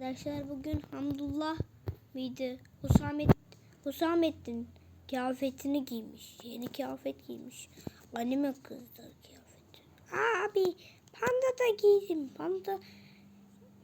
Arkadaşlar bugün Hamdullah mıydı? Husamet, Husamettin kıyafetini giymiş. Yeni kıyafet giymiş. Anime kızdı kıyafeti. Abi panda da giydim. Panda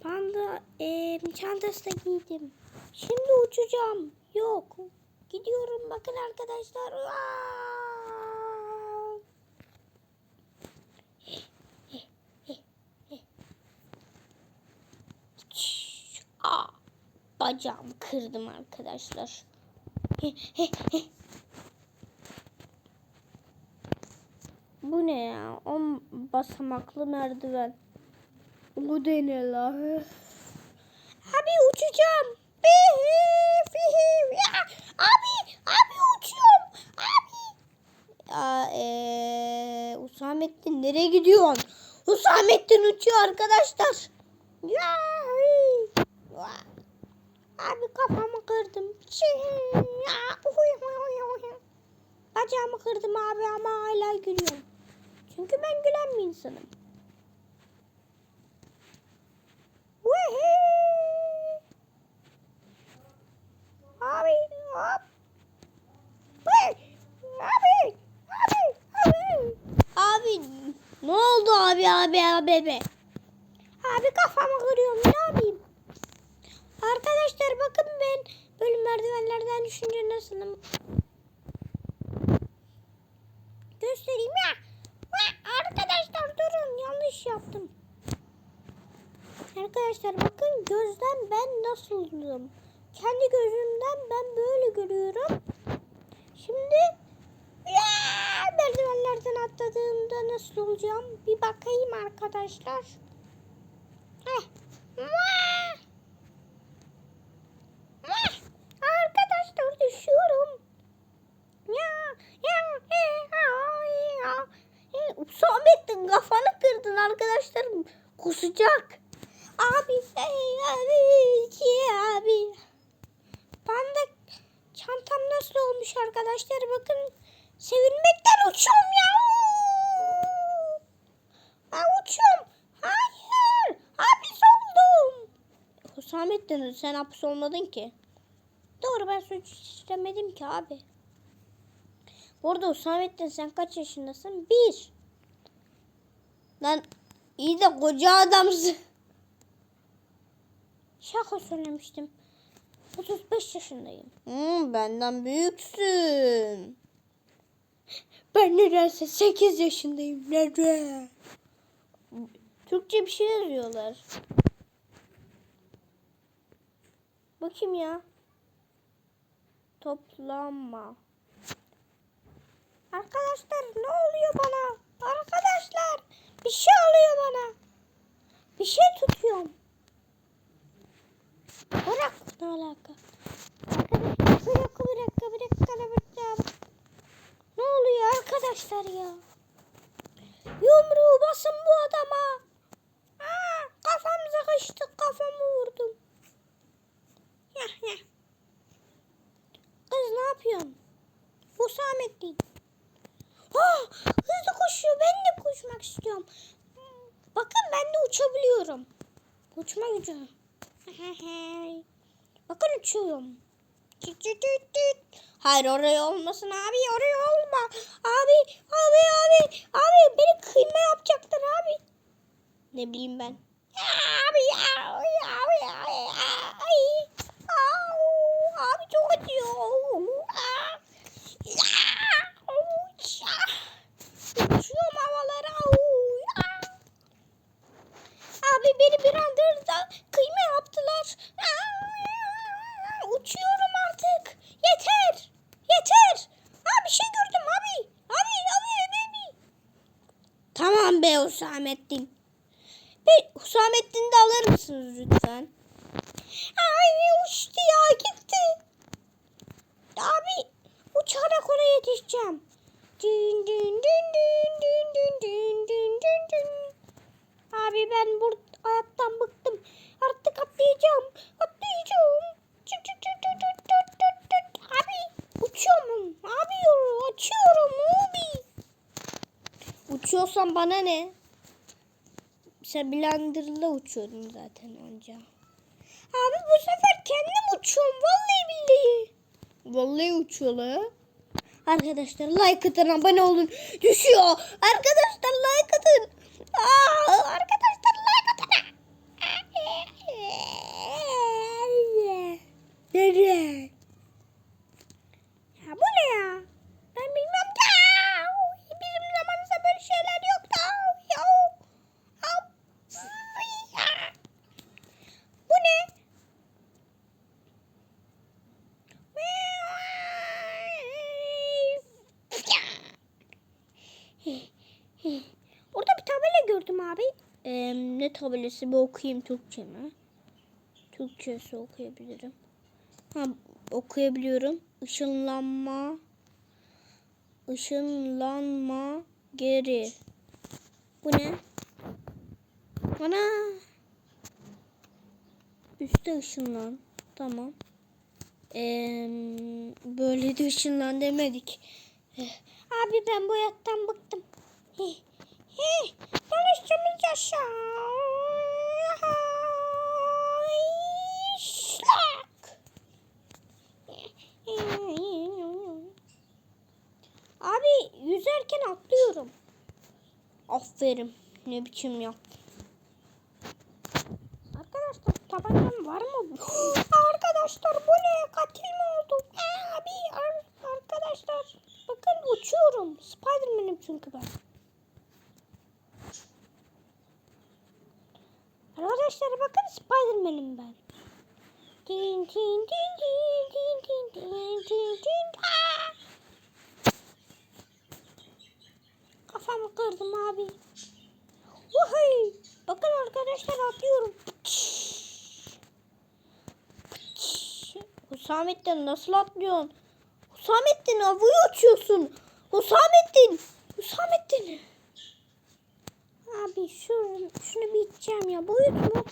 panda eee çantası da giydim. Şimdi uçacağım. Yok. Gidiyorum bakın arkadaşlar. Aa, bacağımı kırdım arkadaşlar. Bu ne ya? On basamaklı merdiven. Bu da ne la? Abi uçacağım. Abi, abi uçuyorum. Abi. Ya, ee, Husamettin nereye gidiyorsun? Husamettin uçuyor arkadaşlar. Ya. Abi kafamı kırdım. Uy. Bacağımı kırdım abi ama hala gülüyorum. Çünkü ben gülen bir insanım. Abi hop. Abi. Abi. Abi. Abi ne oldu abi abi abi abi? Abi kafamı kırıyorum ne yapayım? Arkadaşlar bakın ben böyle merdivenlerden düşünce nasılım. Göstereyim ya. Arkadaşlar durun yanlış yaptım. Arkadaşlar bakın gözden ben nasıldım. Kendi gözümden ben böyle görüyorum. Şimdi ya, merdivenlerden atladığımda nasıl olacağım bir bakayım arkadaşlar. Heh. Vah! Vah! Arkadaşlar düşüyorum. Ya ya ya ya. ya. Hüsamettin kafanı kırdın arkadaşlar. Kusacak. Abi abi ki abi. De çantam nasıl olmuş arkadaşlar bakın. Sevinmekten uçuyorum ya. Ben uçuyorum. Hayır. Hapis oldum. Hüsamettin sen hapis olmadın ki. Doğru ben suç işlemedim ki abi. Bu arada Hüsamettin sen kaç yaşındasın? Bir. Lan iyi de koca adamsın. Şaka söylemiştim. 35 yaşındayım. Hmm, benden büyüksün. Ben nedense 8 yaşındayım. Neden? Türkçe bir şey yazıyorlar. Bakayım ya. Toplanma. Arkadaşlar ne oluyor bana? Arkadaşlar bir şey oluyor bana. Bir şey tutuyorum. Bırak ne alaka? Arkadaşlar bir dakika bir dakika. Ne oluyor arkadaşlar ya? Yumruğu basın bu adama. İstiyorum. Bakın ben de uçabiliyorum. Uçma gücü. Bakın uçuyorum. Hayır oraya olmasın abi oraya olma. Abi abi abi abi beni kıyma yapacaklar abi. Ne bileyim ben. Abi ya abi abi. Ay. Abi çok acıyor. Ya. Uçuyorum havalara. Abi beni bir anda da kıyma yaptılar. Uçuyorum artık. Yeter. Yeter. Abi bir şey gördüm abi. Abi abi abi. Tamam be Hüsamettin. Be, Hüsamettin'i de alır mısınız lütfen? Ay uçtu ya gitti. Abi uçarak oraya yetişeceğim. Dün dün dün dün dün dün dün dün dün. Abi ben bu hayattan bıktım. Artık atlayacağım. Atlayacağım. Çıt çıt çıt çıt çıt çıt çıt çıt. Abi uçuyorum. Abi yolu açıyorum abi. Uçuyorsan bana ne? Sen blenderla uçuyordun zaten önce. Abi bu sefer kendim uçuyorum. Vallahi billahi. Vallahi uçuyorlar. Arkadaşlar like atın abone olun. Düşüyor. Arkadaşlar like atın. Aa, arkadaşlar like atın. Nereye? Ya bu ne ya? Ben bilmem ki. Bizim zamanımızda böyle şeyler yoktu. Ya. Au. Ya. Bu ne? Orada bir tabela gördüm abi. Ee, ne tabelası bir okuyayım Türkçe mi? Türkçesi okuyabilirim. Ha, okuyabiliyorum. Işınlanma. Işınlanma geri. Bu ne? Ana. Üste ışınlan. Tamam. Ee, böyle de ışınlan demedik. Eh, Abi ben bu yattan bıktım. Heh, heh, Tanıştığımız aşağı. İşlak. Abi yüzerken atlıyorum. Aferin. Ne biçim yaptın. Hüsamettin nasıl atlıyorsun? Hüsamettin havaya uçuyorsun. Hüsamettin. Hüsamettin. Abi şunu, şunu bir içeceğim ya. Boyut mu?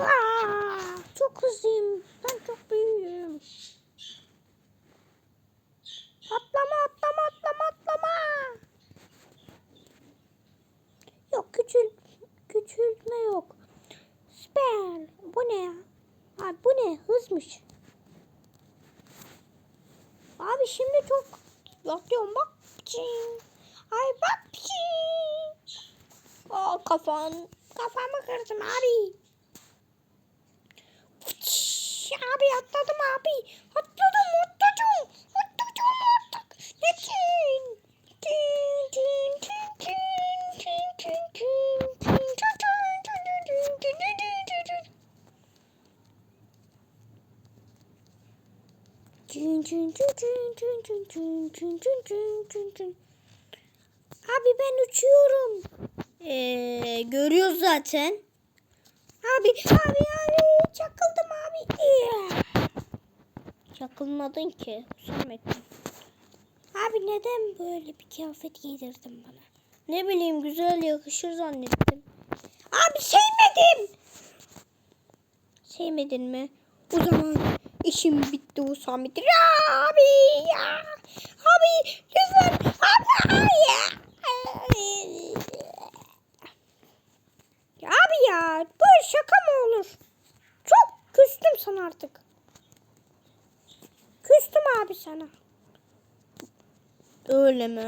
Aa, çok hızlıyım. Ben çok büyüğüm. Atlama atlama atlama atlama. Yok küçül küçültme yok. Süper. Bu ne ya? Abi bu ne? Hızmış. Abi şimdi çok atlıyorum bak. Çin. Ay bak. Çin. Aa kafan. Kafamı kırdım abi. Fıç. Abi atladım abi. Atladım atladım. Atladım atladım. Ne çin? Çin çin çin çin çin çin çin Çin çin çin çin çin çin çin çin çin. Abi ben uçuyorum. Ee, görüyoruz zaten. Abi abi abi çakıldım abi. Çakılmadın ki Hüsamettin. Abi neden böyle bir kıyafet giydirdin bana? Ne bileyim güzel yakışır zannettim. Abi sevmedim. Sevmedin mi? O zaman işim bitti Hüsamettin. Ya abi ya. Abi lütfen. Abi. Ya abi ya böyle şaka mı olur? Çok küstüm sana artık. Küstüm abi sana. Öyle mi?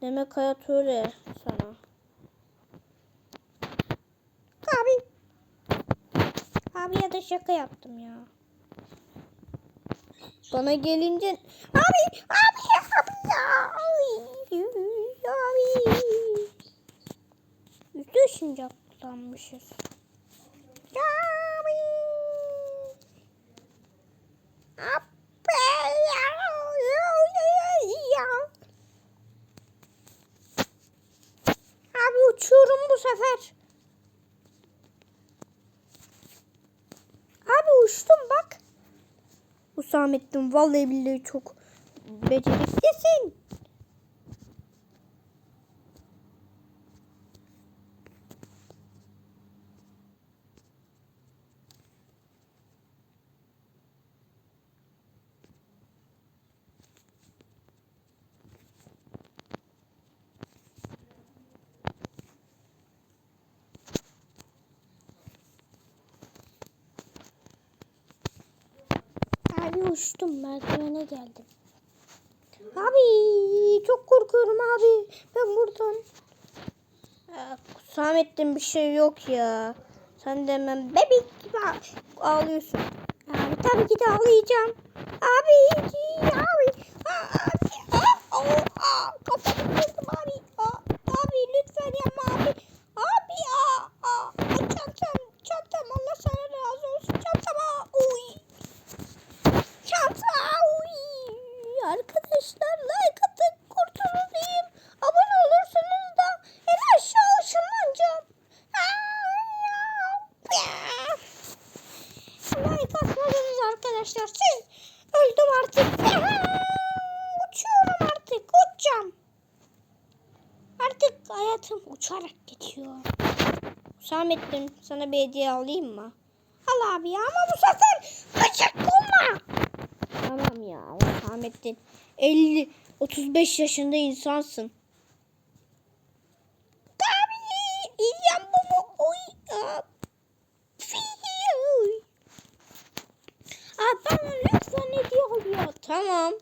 Demek hayat öyle sana. Abi. Abi ya da şaka yaptım ya. Bana gelince abi abi abi ya abi abi atlanmışız. Ya abi abi ya abi uçuyorum bu sefer. Abi uçtum bak. Hüsamettin vallahi billahi çok beceriklisin. Abi uçtum merdivene geldim. Abi çok korkuyorum abi. Ben buradan. Ya, Hüsamettin bir şey yok ya. Sen de hemen bebek gibi ağ- ağlıyorsun. Abi tabii ki de ağlayacağım. Abi, aa, abi, aa, aa, aa, kafamı kırdım abi. Aa, abi lütfen yapma abi. Abi, aa, aa, çantam, çantam Allah sana razı olsun. Çantam, aa, uy. Çanta, uy. Arkadaşlar like atın, kurtulayım. Abone olursanız da en aşağı ışınlanacağım. Aa, ya. Like atmadınız arkadaşlar. Siz öldüm artık. Uçuyorum artık. Uçacağım. Artık hayatım uçarak geçiyor. Hüsamettin sana bir hediye alayım mı? Al abi ya ama bu sefer gıcık olma. Tamam ya Hüsamettin. 50 35 yaşında insansın. Tabii. İlyam bu mu? Oy. aa, Fiyu. Aa, bana lütfen hediye ol ya. Tamam.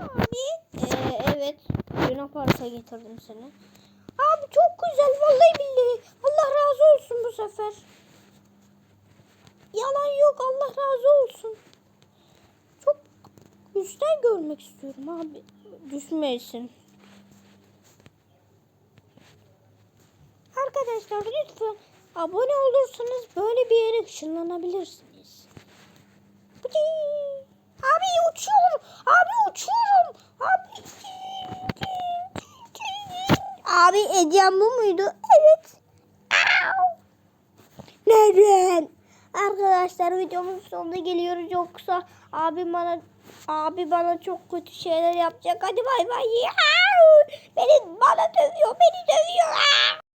Abi. Ee, evet. Luna Park'a getirdim seni. Abi çok güzel vallahi billahi. Allah razı olsun bu sefer. Yalan yok Allah razı olsun. Çok üstten görmek istiyorum abi. Düşmeyesin. Arkadaşlar lütfen abone olursanız böyle bir yere ışınlanabilirsiniz. Abi uçuyorum. Abi uçuyorum. Abi. Abi hediyem bu muydu? Evet. Neden? Arkadaşlar videomuzun sonuna geliyoruz yoksa abi bana abi bana çok kötü şeyler yapacak. Hadi bay bay. Beni bana dövüyor, beni dövüyor.